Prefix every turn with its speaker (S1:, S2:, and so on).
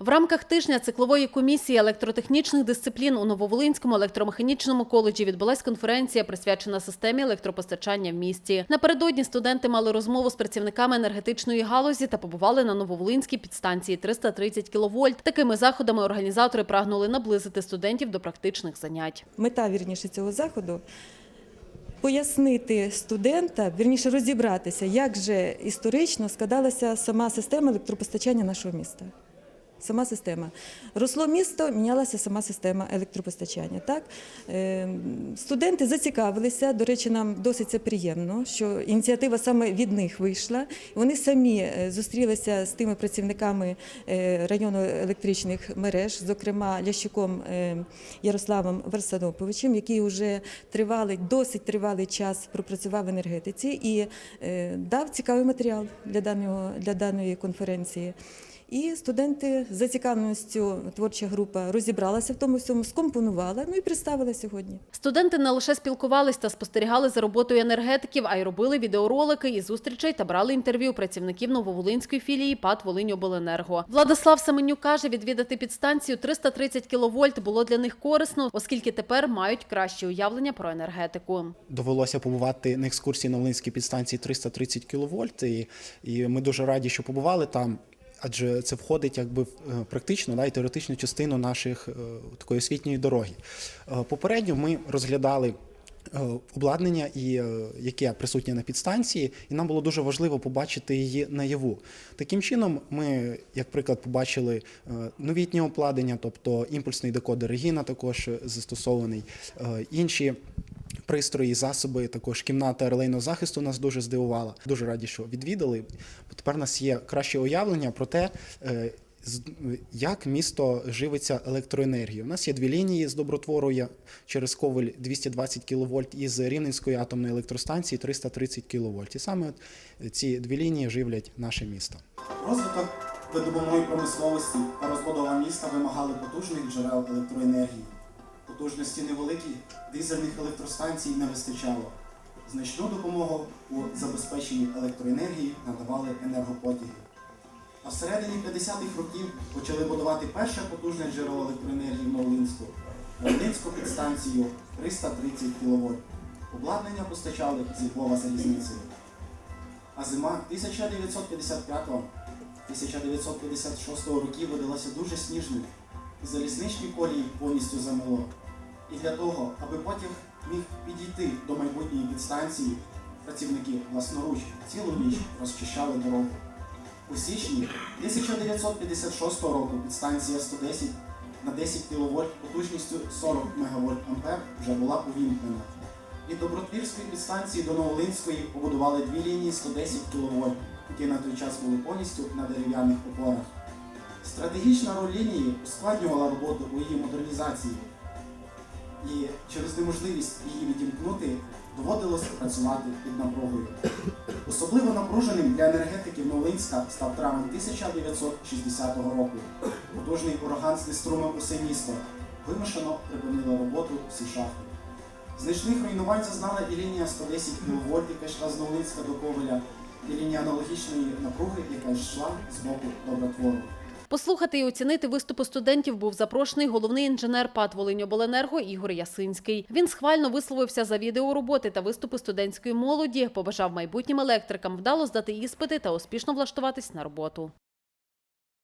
S1: В рамках тижня циклової комісії електротехнічних дисциплін у Нововолинському електромеханічному коледжі відбулась конференція, присвячена системі електропостачання в місті. Напередодні студенти мали розмову з працівниками енергетичної галузі та побували на Нововолинській підстанції 330 кВт. Такими заходами організатори прагнули наблизити студентів до практичних занять.
S2: Мета вірніше цього заходу пояснити студента, вірніше розібратися, як же історично складалася сама система електропостачання нашого міста. Сама система. Росло місто, мінялася сама система електропостачання. Так? Е, Студенти зацікавилися, до речі, нам досить це приємно, що ініціатива саме від них вийшла. Вони самі е, зустрілися з тими працівниками е, району електричних мереж, зокрема Лящуком е, Ярославом Варсаноповичем, який вже тривалий, досить тривалий час пропрацював в енергетиці і дав цікавий матеріал для, даного, для даної конференції. І студенти з зацікавленістю творча група розібралася в тому всьому, скомпонувала, ну і представила сьогодні.
S1: Студенти не лише спілкувались та спостерігали за роботою енергетиків, а й робили відеоролики із зустрічей та брали інтерв'ю працівників Нововолинської філії ПАТ «Волиньобленерго». Владислав Семенюк каже, відвідати підстанцію 330 кВт було для них корисно, оскільки тепер мають краще уявлення про енергетику.
S3: довелося побувати на екскурсії на Волинській підстанції 330 кВт, і, і ми дуже раді, що побували там. Адже це входить якби в е, практично да, і теоретичну частину наших е, такої освітньої дороги. Е, Попередньо ми розглядали обладнання, і, яке присутнє на підстанції, і нам було дуже важливо побачити її наяву. Таким чином, ми, як приклад, побачили новітнє обладнання, тобто імпульсний декодер Регіна також застосований, інші пристрої, засоби, також кімната релейного захисту нас дуже здивувала. Дуже раді, що відвідали. Тепер у нас є краще уявлення про те, е, як місто живиться електроенергією. У нас є дві лінії з добротвору через Ковель 220 кВт і з Рівненської атомної електростанції 330 кВт. І саме от ці дві лінії живлять наше місто.
S4: Розвиток видобувної промисловості та розбудова міста вимагали потужних джерел електроенергії. Потужності невеликі, дизельних електростанцій не вистачало. Значну допомогу у забезпеченні електроенергії надавали енергопотяги. А всередині 50-х років почали будувати перше потужне джерело електроенергії в Новолинську Новолинську підстанцію 330 кВт. Обладнання постачали зі Львова залізницею. А зима 1955-1956 років видалася дуже сніжною, залізничні колії повністю замело. І для того, аби потяг міг підійти до майбутньої підстанції, працівники власноруч цілу ніч розчищали дорогу. У січні 1956 року підстанція 110 на 10 кВт потужністю 40 МВт вже була увімкнена. Від Добротвірської підстанції до Новолинської побудували дві лінії 110 кВт, які на той час були повністю на дерев'яних опорах. Стратегічна роль лінії ускладнювала роботу у її модернізації, і через неможливість її відімкнути доводилось працювати під напругою. Особливо напруженим для енергетиків Новолинська став травень 1960 року. Потужний ураган знеструмив усе місто. Вимушено припинило роботу всі шахти. Значних руйнувань зазнала і лінія 110 кВт, яка йшла з Новолинська до Ковеля, і лінія аналогічної напруги, яка йшла з боку Добротвору.
S1: Послухати і оцінити виступи студентів був запрошений головний інженер ПАТ «Волиньобленерго» Ігор Ясинський. Він схвально висловився за відеороботи та виступи студентської молоді, побажав майбутнім електрикам вдало здати іспити та успішно влаштуватись на роботу.